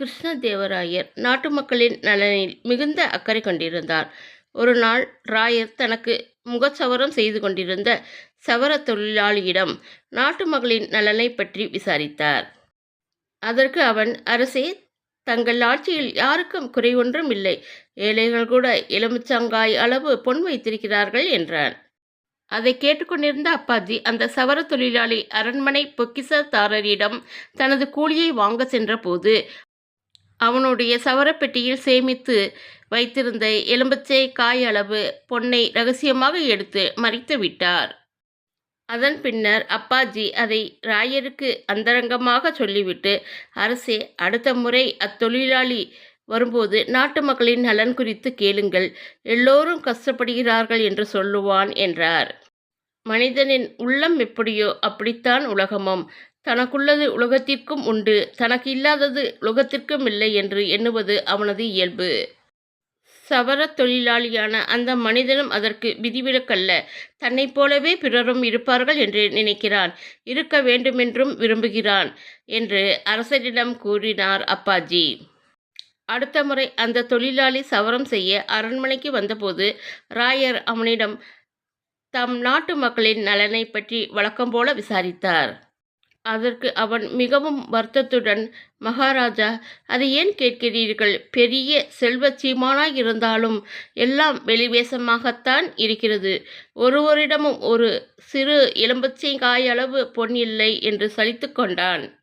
கிருஷ்ணதேவராயர் நாட்டு மக்களின் நலனில் மிகுந்த அக்கறை கொண்டிருந்தார். ஒரு நாள் ராயர் தனக்கு முகச்சவரம் செய்து கொண்டிருந்த சவர தொழிலாளியிடம் நாட்டு மகளின் நலனைப் பற்றி விசாரித்தார். அதற்கு அவன் அரசே தங்கள் ஆட்சியில் யாருக்கும் குறை ஒன்றும் இல்லை. ஏழைகள் கூட எலுமிச்சங்காய் அளவு பொன் வைத்திருக்கிறார்கள் என்றான். அதைக் கேட்டுக்கொண்டிருந்த அப்பாஜி அந்த சவரத் தொழிலாளி அரண்மனை பொக்கிஷதாரரிடம் தனது கூலியை வாங்க சென்றபோது அவனுடைய சவரப்பெட்டியில் சேமித்து வைத்திருந்த எலும்பச்சை காய் அளவு பொன்னை ரகசியமாக எடுத்து மறைத்து விட்டார். அதன் பின்னர் அப்பாஜி அதை ராயருக்கு அந்தரங்கமாக சொல்லிவிட்டு அரசே அடுத்த முறை அத்தொழிலாளி வரும்போது நாட்டு மக்களின் நலன் குறித்து கேளுங்கள். எல்லோரும் கஷ்டப்படுகிறார்கள் என்று சொல்லுவான் என்றார். மனிதனின் உள்ளம் எப்படியோ அப்படித்தான் உலகமும். தனக்குள்ளது உலகத்திற்கும் உண்டு தனக்கு இல்லாதது உலகத்திற்கும் இல்லை என்று எண்ணுவது அவனது இயல்பு. சவரத் தொழிலாளியான அந்த மனிதனும் அதற்கு விதிவிலக்கல்ல. தன்னைப் போலவே பிறரும் இருப்பார்கள் என்று நினைக்கிறான். இருக்க வேண்டுமென்றும் விரும்புகிறான் என்று அரசனிடம் கூறினார் அப்பாஜி. அடுத்த முறை அந்த தொழிலாளி சவரம் செய்ய அரண்மனைக்கு வந்தபோது ராயர் அவனிடம் தம் நாட்டு மக்களின் நலனை பற்றி வழக்கம்போல விசாரித்தார். அதற்கு அவன் மிகவும் வருத்தத்துடன் மகாராஜா அதை ஏன் கேட்கிறீர்கள்? பெரிய செல்வச் சீமானாயிருந்தாலும் எல்லாம் வெளிவேசமாகத்தான் இருக்கிறது. ஒருவரிடமும் ஒரு சிறு எலுமிச்சைக் காயளவு பொன் இல்லை என்று சலித்து கொண்டான்.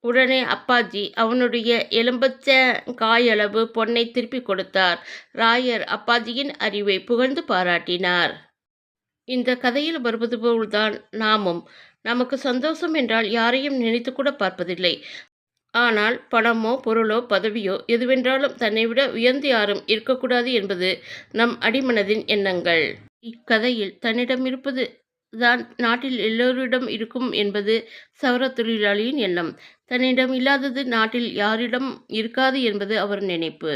உடனே அப்பாஜி அவனுடைய எலும்பச்ச காயளவு பொன்னை திருப்பிக் கொடுத்தார். ராயர் அப்பாஜியின் அறிவை புகழ்ந்து பாராட்டினார். இந்த கதையில் வருவது போல்தான் நாமும். நமக்கு சந்தோஷம் என்றால் யாரையும் நினைத்துக்கூடப் பார்ப்பதில்லை. ஆனால் பணமோ பொருளோ பதவியோ எதுவென்றாலும் தன்னை விட உயர்ந்து யாரும் இருக்கக்கூடாது என்பது நம் அடிமனதின் எண்ணங்கள். இக்கதையில் தன்னிடம் இருப்பது தான் நாட்டில் எல்லோரிடம் இருக்கும் என்பது சவர தொழிலாளியின் எண்ணம். தன்னிடம் இல்லாதது நாட்டில் யாரிடம் இருக்காது என்பது அவர் நினைப்பு.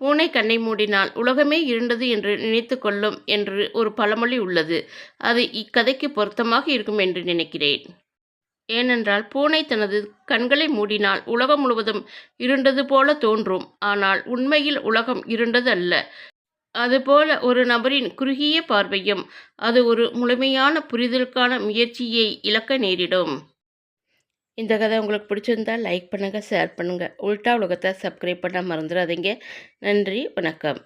பூனை கண்ணை மூடினால் உலகமே இருண்டது என்று நினைத்து கொள்ளும் என்று ஒரு பழமொழி உள்ளது. அது இக்கதைக்கு பொருத்தமாக இருக்கும் என்று நினைக்கிறேன். ஏனென்றால் பூனை தனது கண்களை மூடினால் உலகம் முழுவதும் இருண்டது போல தோன்றும். ஆனால் உண்மையில் உலகம் இருண்டது அல்ல. அதுபோல ஒரு நபரின் குறுகிய பார்வையும் அது ஒரு முழுமையான புரிதலுக்கான முயற்சியை இழக்க நேரிடும். இந்த கதை உங்களுக்கு பிடிச்சிருந்தா லைக் பண்ணுங்கள் ஷேர் பண்ணுங்கள் உல்ட்டா உலகத்தை சப்ஸ்கிரைப் பண்ண மறந்துடாதீங்க. நன்றி வணக்கம்.